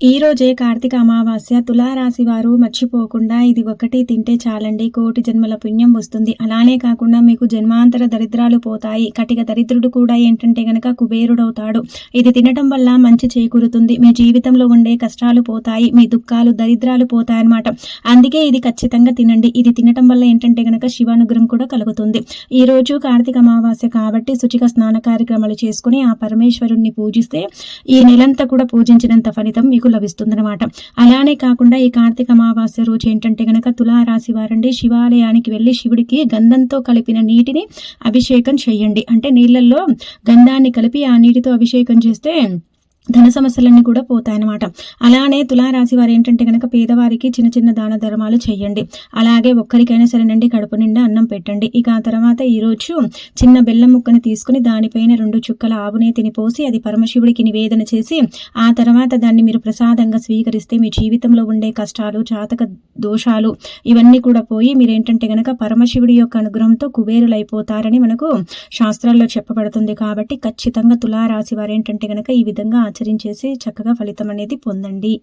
ఈ రోజే కార్తీక అమావాస్య తులారాశి వారు మర్చిపోకుండా ఇది ఒకటి తింటే చాలండి. కోటి జన్మల పుణ్యం వస్తుంది. అలానే కాకుండా మీకు జన్మాంతర దరిద్రాలు పోతాయి. కటిక దరిద్రుడు కూడా ఏంటంటే గనక కుబేరుడవుతాడు. ఇది తినటం వల్ల మంచి చేకూరుతుంది. మీ జీవితంలో ఉండే కష్టాలు పోతాయి. మీ దుఃఖాలు దరిద్రాలు పోతాయన్నమాట. అందుకే ఇది ఖచ్చితంగా తినండి. ఇది తినటం వల్ల ఏంటంటే గనక శివానుగ్రహం కూడా కలుగుతుంది. ఈ రోజు కార్తీక అమావాస్య కాబట్టి శుచిక స్నాన కార్యక్రమాలు చేసుకుని ఆ పరమేశ్వరుణ్ణి పూజిస్తే ఈ నెలంతా కూడా పూజించినంత ఫలితం మీకు లభిస్తుందన్నమాట. అలానే కాకుండా ఈ కార్తీక అమావాస్య రోజు ఏంటంటే గనక తులారాశి వారండి శివాలయానికి వెళ్ళి శివుడికి గంధంతో కలిపిన నీటిని అభిషేకం చేయండి. అంటే నీళ్ళల్లో గంధాన్ని కలిపి ఆ నీటితో అభిషేకం చేస్తే ధన సమస్యలన్నీ కూడా పోతాయన్నమాట. అలానే తులారాశి వారు ఏంటంటే కనుక పేదవారికి చిన్న చిన్న దాన ధర్మాలు చేయండి. అలాగే ఒక్కరికైనా సరేనండి కడుపు నిండా అన్నం పెట్టండి. ఇక ఆ తర్వాత ఈరోజు చిన్న బెల్లం ముక్కని తీసుకుని దానిపైన రెండు చుక్కల ఆవునే తినిపోసి అది పరమశివుడికి నివేదన చేసి ఆ తర్వాత దాన్ని మీరు ప్రసాదంగా స్వీకరిస్తే మీ జీవితంలో ఉండే కష్టాలు జాతక దోషాలు ఇవన్నీ కూడా పోయి మీరు ఏంటంటే కనుక పరమశివుడి యొక్క అనుగ్రహంతో కుబేరులైపోతారని మనకు శాస్త్రాల్లో చెప్పబడుతుంది. కాబట్టి ఖచ్చితంగా తులారాశి వారు ఏంటంటే కనుక ఈ విధంగా ఆచరించేసి చక్కగా ఫలితం అనేది పొందండి.